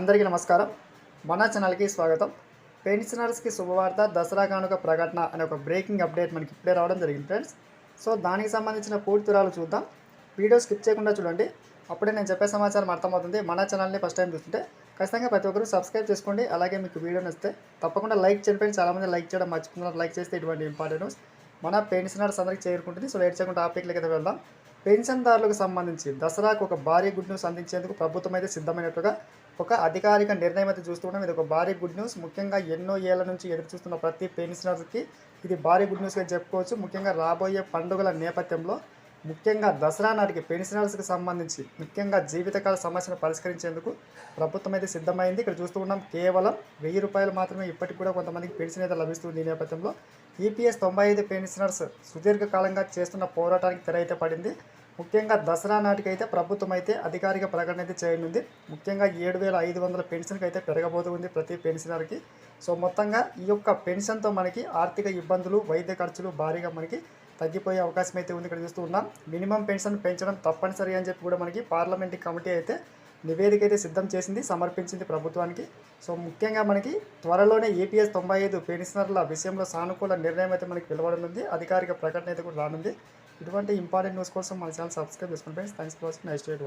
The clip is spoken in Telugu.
అందరికీ నమస్కారం. మన ఛానల్కి స్వాగతం. పెన్షనర్స్కి శుభవార్త దసరా కానుక ప్రకటన అనే ఒక బ్రేకింగ్ అప్డేట్ మనకి ఇప్పుడే రావడం జరిగింది ఫ్రెండ్స్. సో దానికి సంబంధించిన పూర్తి వివరాలు చూద్దాం. వీడియో స్కిప్ చేయకుండా చూడండి. అప్పుడే నేను చెప్పే సమాచారం అర్థమవుతుంది. మన ఛానల్ని ఫస్ట్ టైం చూస్తుంటే ఖచ్చితంగా ప్రతి ఒక్కరు సబ్స్క్రైబ్ చేసుకోండి. అలాగే మీకు వీడియో నచ్చితే తప్పకుండా లైక్ చేయండి చాలామంది లైక్ చేయడం మర్చిపోతున్నారు లైక్ చేస్తే ఇటువంటి ఇంపార్టెంట్ మన పెన్షనర్స్ అందరికీ చేరుకుంటుంది. సో లేట్ చేయకుండా టాపిక్లకి అయితే వెళ్దాం. పెన్షన్దారులకు సంబంధించి దసరాకు ఒక భారీ గుడ్ న్యూస్ అందించేందుకు ప్రభుత్వం అయితే సిద్ధమైనట్టుగా ఒక అధికారిక నిర్ణయం అయితే చూస్తున్నాం ఇది ఒక భారీ గుడ్ న్యూస్. ముఖ్యంగా ఎన్నో ఏళ్ళ నుంచి ఎదురు చూస్తున్న ప్రతి పెన్షనర్కి ఇది భారీ గుడ్ న్యూస్గా చెప్పుకోవచ్చు. ముఖ్యంగా రాబోయే పండుగల నేపథ్యంలో ముఖ్యంగా దసరా నాటికి పెన్షనర్స్కి సంబంధించి ముఖ్యంగా జీవితకాల సమస్యను పరిష్కరించేందుకు ప్రభుత్వం అయితే సిద్ధమైంది. ఇక్కడ చూస్తూ ఉన్నాం కేవలం వెయ్యి రూపాయలు మాత్రమే ఇప్పటికి కూడా కొంతమందికి పెన్షన్ అయితే లభిస్తుంది ఈ నేపథ్యంలో. ఈపీఎస్ తొంభై ఐదు పెన్షనర్స్ సుదీర్ఘకాలంగా చేస్తున్న పోరాటానికి తెర అయితే పడింది. ముఖ్యంగా దసరా నాటికి అయితే ప్రభుత్వం అయితే అధికారిక ప్రకటన అయితే చేయనుంది. ముఖ్యంగా ఏడు వేల ఐదు వందల పెన్షన్కి అయితే పెరగబోతుంది ప్రతి పెన్షనర్కి. సో మొత్తంగా ఈ యొక్క పెన్షన్తో మనకి ఆర్థిక ఇబ్బందులు వైద్య ఖర్చులు భారీగా మనకి తగ్గిపోయే అవకాశం అయితే ఉంది. ఇక్కడ చూస్తూ ఉన్నాం. మినిమం పెన్షన్ పెంచడం తప్పనిసరి అని చెప్పి కూడా మనకి పార్లమెంట్ కమిటీ అయితే నివేదిక అయితే సిద్ధం చేసింది సమర్పించింది ప్రభుత్వానికి. సో ముఖ్యంగా మనకి త్వరలోనే ఏపీఎస్ తొంభై ఐదు పెన్షనర్ల విషయంలో సానుకూల నిర్ణయం అయితే మనకి వెలువడనుంది. అధికారిక ప్రకటన అయితే కూడా రానుంది. ఇటువంటి ఇంపార్టెంట్ న్యూస్ కోసం మన ఛానల్ సబ్స్క్రైబ్ చేసుకోండి friends thanks for watching. Next date